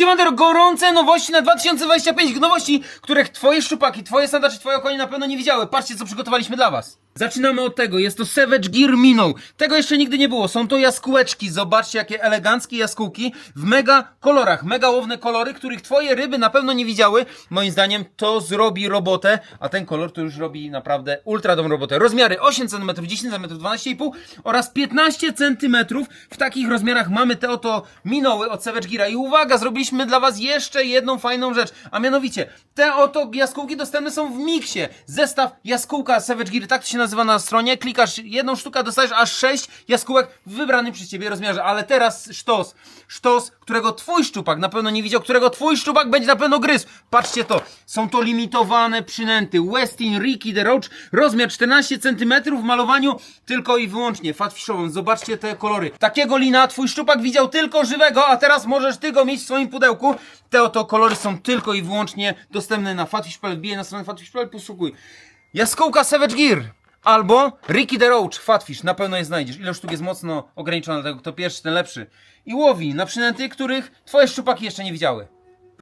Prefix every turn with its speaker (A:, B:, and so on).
A: Siemandero, gorące nowości na 2025, nowości, których twoje szczupaki, twoje sandacze, twoje okonie na pewno nie widziały. Patrzcie, co przygotowaliśmy dla was. Zaczynamy od tego, jest to Savage Gear Minnow. Tego jeszcze nigdy nie było, są to jaskółeczki, zobaczcie jakie eleganckie jaskółki w mega kolorach, mega łowne kolory, których twoje ryby na pewno nie widziały. Moim zdaniem to zrobi robotę, a ten kolor to już robi naprawdę ultra dobrą robotę. Rozmiary 8 cm, 10 cm, 12,5 oraz 15 cm. W takich rozmiarach mamy te oto minoły od Savage Geara. I uwaga, zrobiliśmy dla was jeszcze jedną fajną rzecz, a mianowicie te oto jaskółki dostępne są w miksie. Zestaw jaskółka Savage Gear, tak to się nazywa na stronie. Klikasz jedną sztukę, dostajesz aż 6 jaskółek w wybranym przez ciebie rozmiarze. Ale teraz sztos. Sztos, którego twój szczupak na pewno nie widział, którego twój szczupak będzie na pewno gryzł. Patrzcie to. Są to limitowane przynęty. Westin Ricky the Roach. Rozmiar 14 cm w malowaniu tylko i wyłącznie fatfishowym. Zobaczcie te kolory. Takiego lina twój szczupak widział tylko żywego, a teraz możesz ty go mieć w swoim pudełku. Te oto kolory są tylko i wyłącznie dostępne na fatfish.pl. Bije na stronę fatfish.pl, poszukuj. Jaskółka Savage Gear. Albo Ricky the Roach, Fatfish, na pewno je znajdziesz. Ile sztuk jest mocno ograniczona, dlatego kto pierwszy, ten lepszy. I łowi na przynęty, których twoje szczupaki jeszcze nie widziały.